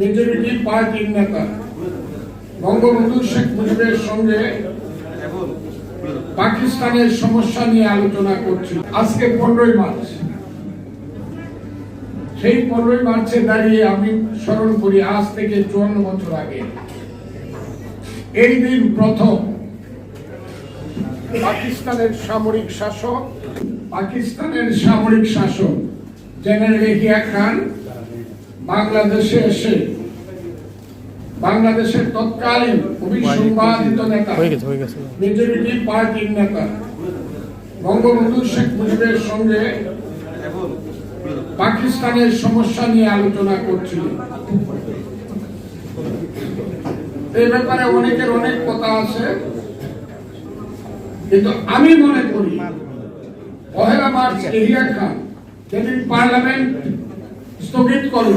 Majority পার্টির নেতা। বঙ্গবন্ধু শেখ মুজিবের সঙ্গে পাকিস্তানের সমস্যা নিয়ে আলোচনা করছি। আজকে পনেরোই মার্চ। সেই পনেরোই মার্চে দাঁড়িয়ে আমি স্মরণ করি, আজ থেকে চুয়ান্ন বছর আগে। এই দিন প্রথম পাকিস্তানের সামরিক শাসক, পাকিস্তানের সামরিক শাসক, জেনারেল এহিয়া খান বাংলাদেশে এসে বাংলাদেশের তৎকালীন নেতা গেছে হয়ে গেছে। মেজরিটি পার্টির নেতা বঙ্গবন্ধু শেখ মুজিবের সঙ্গে পাকিস্তানের সমস্যা নিয়ে আলোচনা করছিল। এই ব্যাপারে অনেকের অনেক কথা আছে। কিন্তু আমি মনে করি পহেলা মার্চ এরিয়া খান যেদিন পার্লামেন্ট স্থগিত করল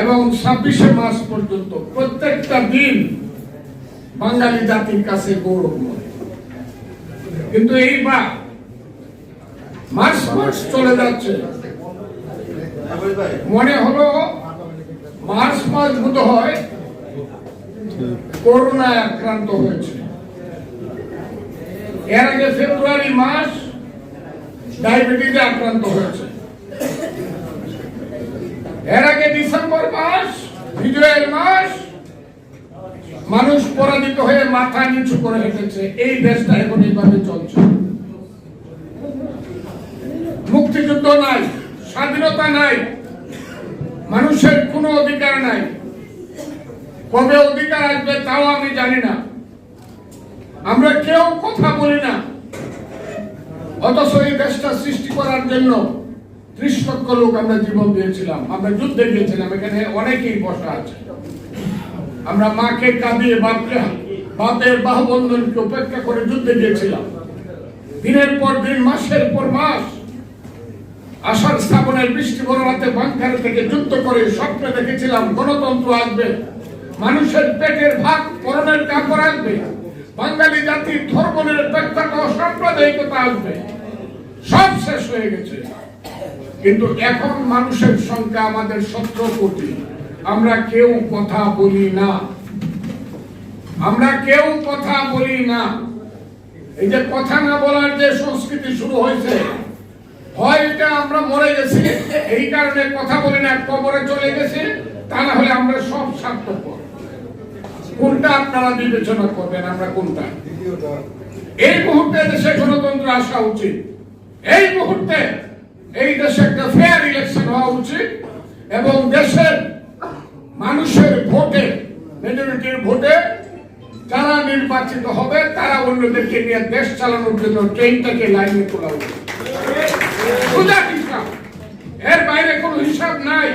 এবং ছাব্বিশে মার্চ পর্যন্ত প্রত্যেকটা দিন বাঙালি জাতির কাছে গৌরবময় কিন্তু এইবার মার্চ মার্চ চলে যাচ্ছে। মনে হলো মার্চ মাস বোধ হয় করোনায় আক্রান্ত হয়েছে। এর আগে ফেব্রুয়ারি মাস ডায়াবেটিসে আক্রান্ত হয়েছে। এর আগে ডিসেম্বর মাস, বিজয়ের মাস, মানুষ পরাজিত হয়ে মাথা নিচু করে হেঁটেছে এই দেশটা এখন এইভাবে চলছে। মুক্তিযুদ্ধ নাই, স্বাধীনতা নাই, মানুষের কোনো অধিকার নাই। কবে অধিকার আসবে তাও আমি জানি না। আমরা কেউ কথা বলি না। অথচ এই দেশটা সৃষ্টি করার জন্য ত্রিশ লক্ষ লোক আমরা জীবন দিয়েছিলাম, আমরা যুদ্ধে গিয়েছিলাম, এখানে অনেকেই বসা আছে। আমরা মাকে কাঁদিয়ে বাপকে, বাপের বাহুবন্ধনকে উপেক্ষা করে যুদ্ধে গিয়েছিলাম। দিনের পর দিন, মাসের পর মাস স্থাপনের বৃষ্টি বড় বাংকার থেকে যুদ্ধ করে স্বপ্নে দেখেছিলাম, গণতন্ত্র আসবে, মানুষের পেটের ভাত পরনের কাপড় আসবে, বাঙালি জাতির ধর্ম নিরপেক্ষতা ও আসবে। সব শেষ হয়ে গেছে। কিন্তু এখন মানুষের সংখ্যা আমাদের সতেরো কোটি। আমরা কেউ কথা বলি না। আমরা কেউ কথা বলি না। এই যে কথা না বলার যে সংস্কৃতি শুরু হয়েছে, হয় এটা আমরা মরে গেছি, এই কারণে কথা বলি না, কবরে চলে গেছি, তা না হলে আমরা সব স্বার্থপর। কোনটা আপনারা বিবেচনা করবেন, আমরা কোনটা? এই মুহূর্তে দেশে গণতন্ত্র আসা উচিত। এই মুহূর্তে এই দেশে একটা ফেয়ার ইলেকশন হওয়া উচিত এবং দেশের মানুষের ভোটে মেজরিটির ভোটে যারা নির্বাচিত হবে, তারা অন্যদেরকে নিয়ে দেশ চালানোর জন্য ট্রেনটাকে লাইনে তোলা উচিত। এর বাইরে কোনো হিসাব নাই।